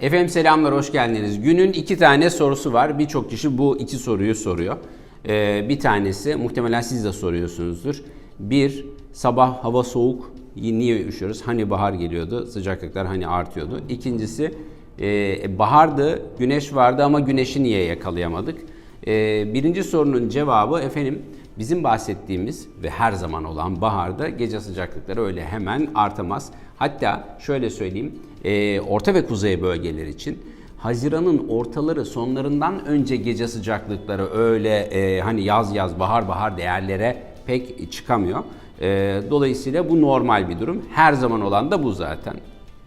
Efendim selamlar, hoş geldiniz. Günün iki tane sorusu var. Birçok kişi bu iki soruyu soruyor. Ee, bir tanesi, muhtemelen siz de soruyorsunuzdur. Bir, sabah hava soğuk, niye üşüyoruz? Hani bahar geliyordu, sıcaklıklar hani artıyordu. İkincisi, e, bahardı, güneş vardı ama güneşi niye yakalayamadık? Ee, birinci sorunun cevabı efendim bizim bahsettiğimiz ve her zaman olan baharda gece sıcaklıkları öyle hemen artamaz. Hatta şöyle söyleyeyim, e, orta ve kuzey bölgeler için Haziran'ın ortaları sonlarından önce gece sıcaklıkları öyle e, hani yaz yaz bahar bahar değerlere pek çıkamıyor. E, dolayısıyla bu normal bir durum. Her zaman olan da bu zaten.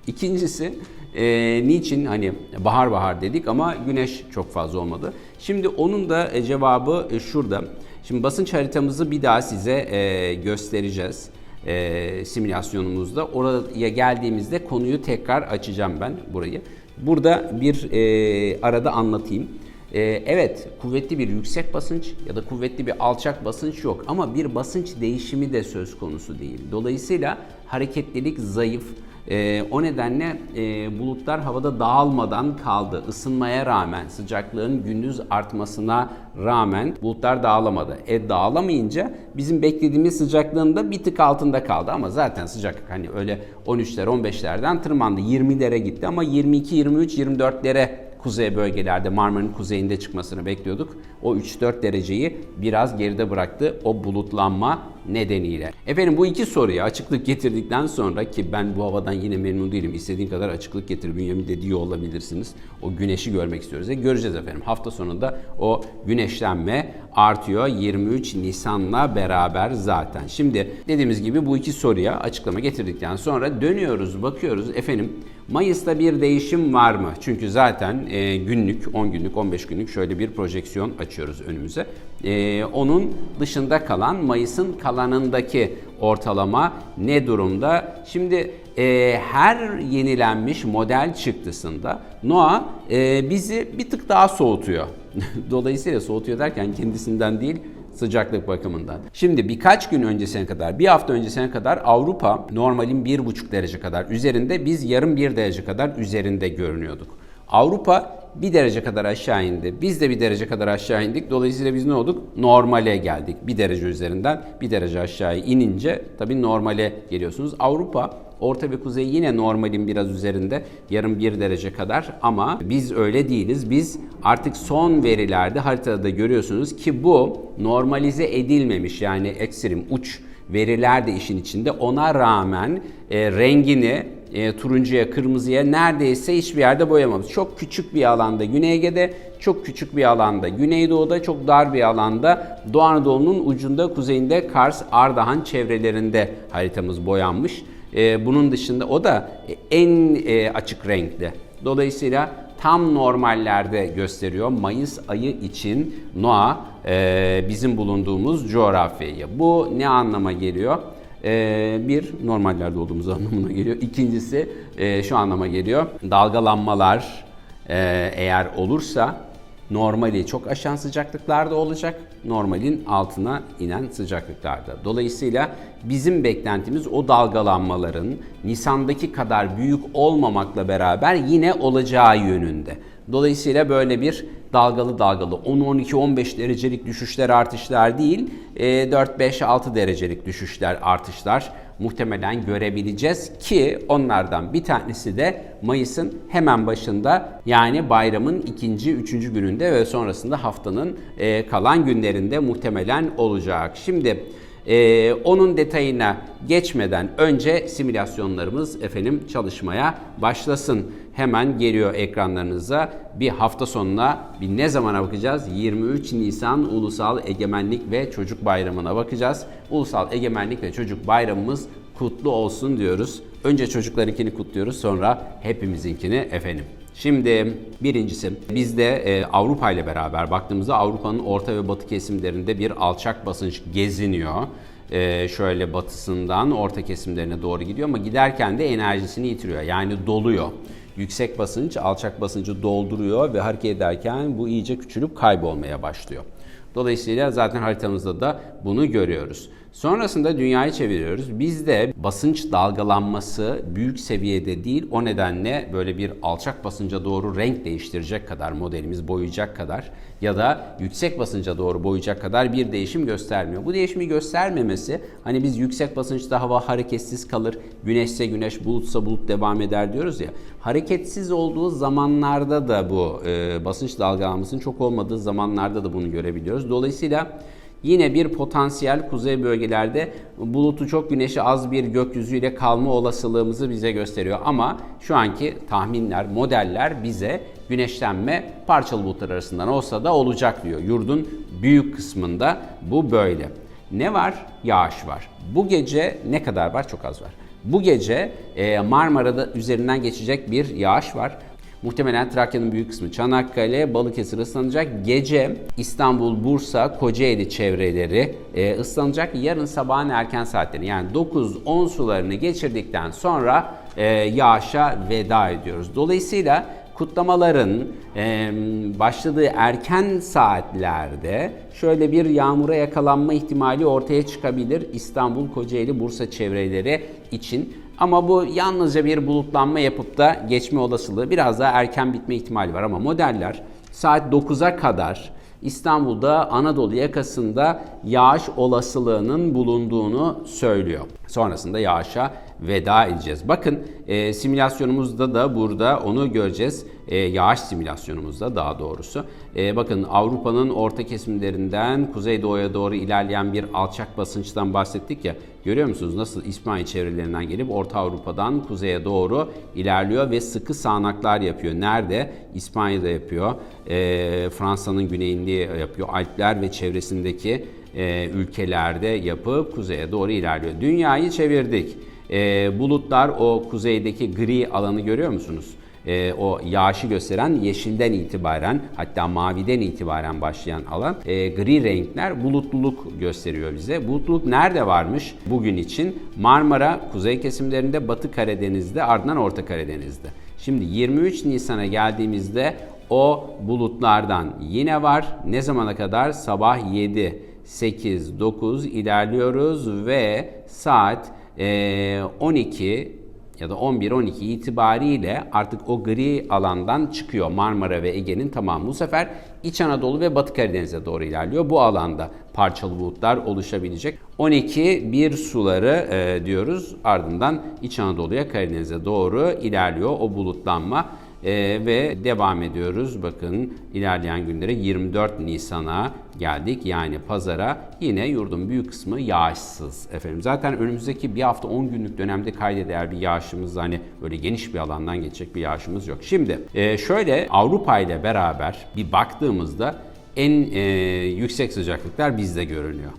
İkincisi e, niçin hani bahar bahar dedik ama güneş çok fazla olmadı. Şimdi onun da e, cevabı e, şurada. Şimdi basınç haritamızı bir daha size e, göstereceğiz e, simülasyonumuzda. Oraya geldiğimizde konuyu tekrar açacağım ben burayı. Burada bir e, arada anlatayım. E, evet kuvvetli bir yüksek basınç ya da kuvvetli bir alçak basınç yok ama bir basınç değişimi de söz konusu değil. Dolayısıyla hareketlilik zayıf. E, o nedenle e, bulutlar havada dağılmadan kaldı. Isınmaya rağmen, sıcaklığın gündüz artmasına rağmen bulutlar dağılamadı. E dağılamayınca bizim beklediğimiz sıcaklığın da bir tık altında kaldı ama zaten sıcaklık hani öyle 13'ler 15'lerden tırmandı. 20'lere gitti ama 22, 23, 24'lere kuzey bölgelerde Marmara'nın kuzeyinde çıkmasını bekliyorduk. O 3-4 dereceyi biraz geride bıraktı o bulutlanma nedeniyle. Efendim bu iki soruya açıklık getirdikten sonra ki ben bu havadan yine memnun değilim. İstediğin kadar açıklık getir bünyamin de diyor olabilirsiniz. O güneşi görmek istiyoruz. E, göreceğiz efendim. Hafta sonunda o güneşlenme artıyor 23 Nisan'la beraber zaten. Şimdi dediğimiz gibi bu iki soruya açıklama getirdikten sonra dönüyoruz bakıyoruz efendim Mayıs'ta bir değişim var mı? Çünkü zaten e, günlük 10 günlük 15 günlük şöyle bir projeksiyon açıyoruz önümüze. E, onun dışında kalan Mayıs'ın kalanındaki ortalama ne durumda? Şimdi e, her yenilenmiş model çıktısında NOAA e, bizi bir tık daha soğutuyor. Dolayısıyla soğutuyor derken kendisinden değil sıcaklık bakımından. Şimdi birkaç gün öncesine kadar, bir hafta öncesine kadar Avrupa normalin 1,5 derece kadar üzerinde, biz yarım 1 derece kadar üzerinde görünüyorduk. Avrupa bir derece kadar aşağı indi. Biz de bir derece kadar aşağı indik. Dolayısıyla biz ne olduk? Normale geldik. Bir derece üzerinden bir derece aşağı inince tabii normale geliyorsunuz. Avrupa Orta ve Kuzey yine normalin biraz üzerinde yarım bir derece kadar ama biz öyle değiliz. Biz artık son verilerde haritada da görüyorsunuz ki bu normalize edilmemiş yani ekstrem uç veriler de işin içinde. Ona rağmen e, rengini e, turuncuya, kırmızıya neredeyse hiçbir yerde boyamamış. Çok küçük bir alanda Güney Ege'de, çok küçük bir alanda Güneydoğu'da, çok dar bir alanda Doğu Anadolu'nun ucunda, kuzeyinde Kars, Ardahan çevrelerinde haritamız boyanmış. E, bunun dışında o da en e, açık renkli. Dolayısıyla tam normallerde gösteriyor Mayıs ayı için NOAA e, bizim bulunduğumuz coğrafyayı. Bu ne anlama geliyor? E, bir, normallerde olduğumuz anlamına geliyor. İkincisi e, şu anlama geliyor. Dalgalanmalar e, eğer olursa normali çok aşan sıcaklıklarda olacak, normalin altına inen sıcaklıklarda. Dolayısıyla bizim beklentimiz o dalgalanmaların Nisan'daki kadar büyük olmamakla beraber yine olacağı yönünde. Dolayısıyla böyle bir dalgalı dalgalı 10, 12, 15 derecelik düşüşler artışlar değil 4, 5, 6 derecelik düşüşler artışlar muhtemelen görebileceğiz ki onlardan bir tanesi de Mayıs'ın hemen başında yani bayramın ikinci, üçüncü gününde ve sonrasında haftanın e, kalan günlerinde muhtemelen olacak. Şimdi ee, onun detayına geçmeden önce simülasyonlarımız efendim çalışmaya başlasın. Hemen geliyor ekranlarınıza. Bir hafta sonuna bir ne zamana bakacağız? 23 Nisan Ulusal Egemenlik ve Çocuk Bayramı'na bakacağız. Ulusal Egemenlik ve Çocuk Bayramımız kutlu olsun diyoruz. Önce çocuklarınkini kutluyoruz sonra hepimizinkini efendim. Şimdi birincisi bizde e, Avrupa ile beraber baktığımızda Avrupa'nın orta ve batı kesimlerinde bir alçak basınç geziniyor. E, şöyle batısından orta kesimlerine doğru gidiyor ama giderken de enerjisini yitiriyor. Yani doluyor. Yüksek basınç alçak basıncı dolduruyor ve hareket ederken bu iyice küçülüp kaybolmaya başlıyor. Dolayısıyla zaten haritamızda da bunu görüyoruz. Sonrasında dünyayı çeviriyoruz. Bizde basınç dalgalanması büyük seviyede değil. O nedenle böyle bir alçak basınca doğru renk değiştirecek kadar modelimiz boyayacak kadar ya da yüksek basınca doğru boyayacak kadar bir değişim göstermiyor. Bu değişimi göstermemesi hani biz yüksek basınçta hava hareketsiz kalır, güneşse güneş, bulutsa bulut devam eder diyoruz ya. Hareketsiz olduğu zamanlarda da bu e, basınç dalgalanmasının çok olmadığı zamanlarda da bunu görebiliyoruz. Dolayısıyla Yine bir potansiyel kuzey bölgelerde bulutu çok güneşi az bir gökyüzüyle kalma olasılığımızı bize gösteriyor. Ama şu anki tahminler, modeller bize güneşlenme parçalı bulutlar arasından olsa da olacak diyor. Yurdun büyük kısmında bu böyle. Ne var? Yağış var. Bu gece ne kadar var? Çok az var. Bu gece e, Marmara'da üzerinden geçecek bir yağış var. Muhtemelen Trakya'nın büyük kısmı Çanakkale, Balıkesir ıslanacak. Gece İstanbul, Bursa, Kocaeli çevreleri e, ıslanacak. Yarın sabahın erken saatleri yani 9-10 sularını geçirdikten sonra e, yağışa veda ediyoruz. Dolayısıyla kutlamaların e, başladığı erken saatlerde şöyle bir yağmura yakalanma ihtimali ortaya çıkabilir İstanbul, Kocaeli, Bursa çevreleri için. Ama bu yalnızca bir bulutlanma yapıp da geçme olasılığı biraz daha erken bitme ihtimali var ama modeller saat 9'a kadar İstanbul'da Anadolu yakasında yağış olasılığının bulunduğunu söylüyor. Sonrasında yağışa veda edeceğiz. Bakın e, simülasyonumuzda da burada onu göreceğiz. E, yağış simülasyonumuzda daha doğrusu. E, bakın Avrupa'nın orta kesimlerinden kuzeydoğuya doğru ilerleyen bir alçak basınçtan bahsettik ya. Görüyor musunuz nasıl İspanya çevrelerinden gelip Orta Avrupa'dan kuzeye doğru ilerliyor ve sıkı sağanaklar yapıyor. Nerede? İspanya'da yapıyor. E, Fransa'nın güneyinde yapıyor. Alpler ve çevresindeki e, ülkelerde yapıp kuzeye doğru ilerliyor. Dünyayı çevirdik. E, bulutlar o kuzeydeki gri alanı görüyor musunuz? E, o yağışı gösteren yeşilden itibaren hatta maviden itibaren başlayan alan e, gri renkler bulutluluk gösteriyor bize. Bulutluluk nerede varmış bugün için? Marmara kuzey kesimlerinde, Batı Karadeniz'de, ardından Orta Karadeniz'de. Şimdi 23 Nisan'a geldiğimizde o bulutlardan yine var. Ne zamana kadar? Sabah 7, 8, 9 ilerliyoruz ve saat e, 12 ya da 11-12 itibariyle artık o gri alandan çıkıyor Marmara ve Ege'nin tamamı. Bu sefer İç Anadolu ve Batı Karadeniz'e doğru ilerliyor. Bu alanda parçalı bulutlar oluşabilecek. 12 bir suları e, diyoruz. Ardından İç Anadolu'ya Karadeniz'e doğru ilerliyor o bulutlanma. Ee, ve devam ediyoruz. Bakın ilerleyen günlere 24 Nisan'a geldik. Yani pazara yine yurdun büyük kısmı yağışsız efendim. Zaten önümüzdeki bir hafta 10 günlük dönemde kayda değer bir yağışımız hani böyle geniş bir alandan geçecek bir yağışımız yok. Şimdi e, şöyle Avrupa ile beraber bir baktığımızda en e, yüksek sıcaklıklar bizde görünüyor.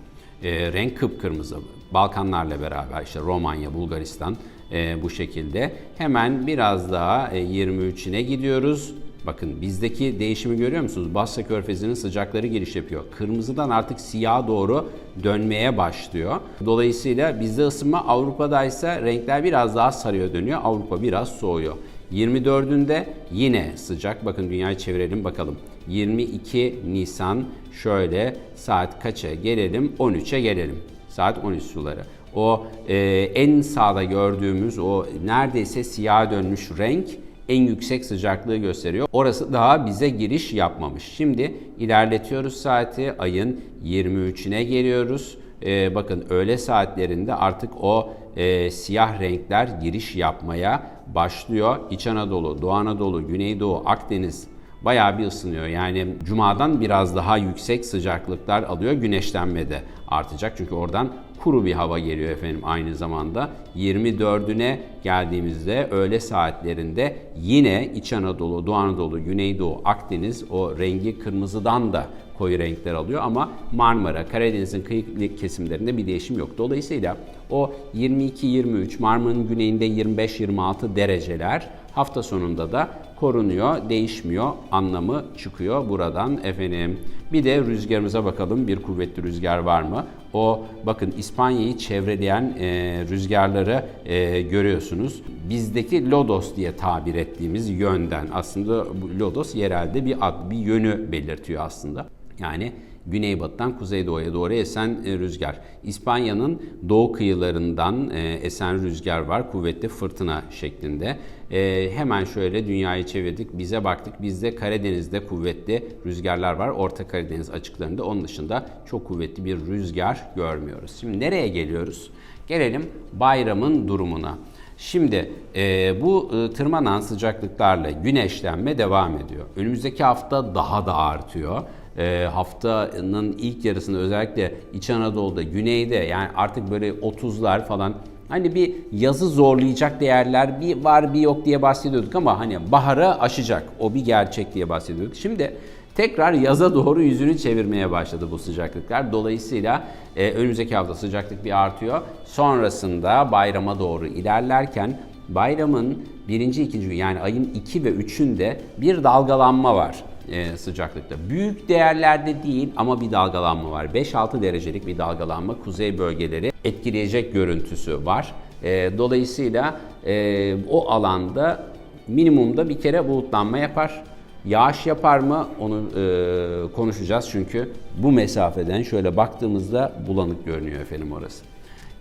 E, renk kıpkırmızı. Balkanlarla beraber işte Romanya, Bulgaristan e, bu şekilde. Hemen biraz daha e, 23'üne gidiyoruz. Bakın bizdeki değişimi görüyor musunuz? Basra Körfezi'nin sıcakları giriş yapıyor. Kırmızıdan artık siyaha doğru dönmeye başlıyor. Dolayısıyla bizde ısınma Avrupa'da ise renkler biraz daha sarıya dönüyor. Avrupa biraz soğuyor. 24'ünde yine sıcak. Bakın dünyayı çevirelim bakalım. 22 Nisan şöyle saat kaça gelelim? 13'e gelelim. Saat 13 suları. O e, en sağda gördüğümüz o neredeyse siyah dönmüş renk en yüksek sıcaklığı gösteriyor. Orası daha bize giriş yapmamış. Şimdi ilerletiyoruz saati. Ayın 23'üne geliyoruz. Ee, bakın öğle saatlerinde artık o e, siyah renkler giriş yapmaya başlıyor. İç Anadolu, Doğu Anadolu, Güneydoğu, Akdeniz bayağı bir ısınıyor. Yani cumadan biraz daha yüksek sıcaklıklar alıyor. Güneşlenmede artacak. Çünkü oradan kuru bir hava geliyor efendim aynı zamanda. 24'üne geldiğimizde öğle saatlerinde yine İç Anadolu, Doğu Anadolu, Güneydoğu, Akdeniz o rengi kırmızıdan da koyu renkler alıyor ama Marmara, Karadeniz'in kıyı kesimlerinde bir değişim yok. Dolayısıyla o 22-23 Marmara'nın güneyinde 25-26 dereceler hafta sonunda da korunuyor, değişmiyor anlamı çıkıyor buradan efendim. Bir de rüzgarımıza bakalım bir kuvvetli rüzgar var mı? O bakın İspanya'yı çevreleyen e, rüzgarları e, görüyorsunuz. Bizdeki lodos diye tabir ettiğimiz yönden aslında lodos yerelde bir ad, bir yönü belirtiyor aslında. Yani güneybatıdan kuzeydoğuya doğru esen e, rüzgar. İspanya'nın doğu kıyılarından e, esen rüzgar var. Kuvvetli fırtına şeklinde. E, hemen şöyle dünyayı çevirdik. Bize baktık. Bizde Karadeniz'de kuvvetli rüzgarlar var. Orta Karadeniz açıklarında. Onun dışında çok kuvvetli bir rüzgar görmüyoruz. Şimdi nereye geliyoruz? Gelelim bayramın durumuna. Şimdi e, bu e, tırmanan sıcaklıklarla güneşlenme devam ediyor. Önümüzdeki hafta daha da artıyor. E, haftanın ilk yarısında özellikle İç Anadolu'da, güneyde yani artık böyle 30'lar falan hani bir yazı zorlayacak değerler bir var bir yok diye bahsediyorduk ama hani baharı aşacak. O bir gerçek diye bahsediyorduk. Şimdi tekrar yaza doğru yüzünü çevirmeye başladı bu sıcaklıklar. Dolayısıyla e, önümüzdeki hafta sıcaklık bir artıyor. Sonrasında bayrama doğru ilerlerken bayramın birinci, ikinci yani ayın 2 ve 3'ünde bir dalgalanma var e, sıcaklıkta. Büyük değerlerde değil ama bir dalgalanma var. 5-6 derecelik bir dalgalanma kuzey bölgeleri etkileyecek görüntüsü var. E, dolayısıyla e, o alanda minimumda bir kere bulutlanma yapar. Yağış yapar mı onu e, konuşacağız çünkü bu mesafeden şöyle baktığımızda bulanık görünüyor efendim orası.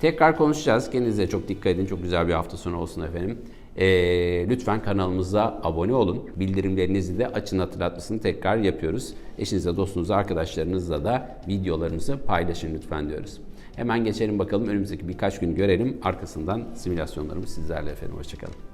Tekrar konuşacağız. Kendinize çok dikkat edin. Çok güzel bir hafta sonu olsun efendim. E, lütfen kanalımıza abone olun. Bildirimlerinizi de açın hatırlatmasını tekrar yapıyoruz. Eşinizle, dostunuzla, arkadaşlarınızla da videolarımızı paylaşın lütfen diyoruz. Hemen geçelim bakalım önümüzdeki birkaç gün görelim. Arkasından simülasyonlarımız sizlerle efendim. Hoşçakalın.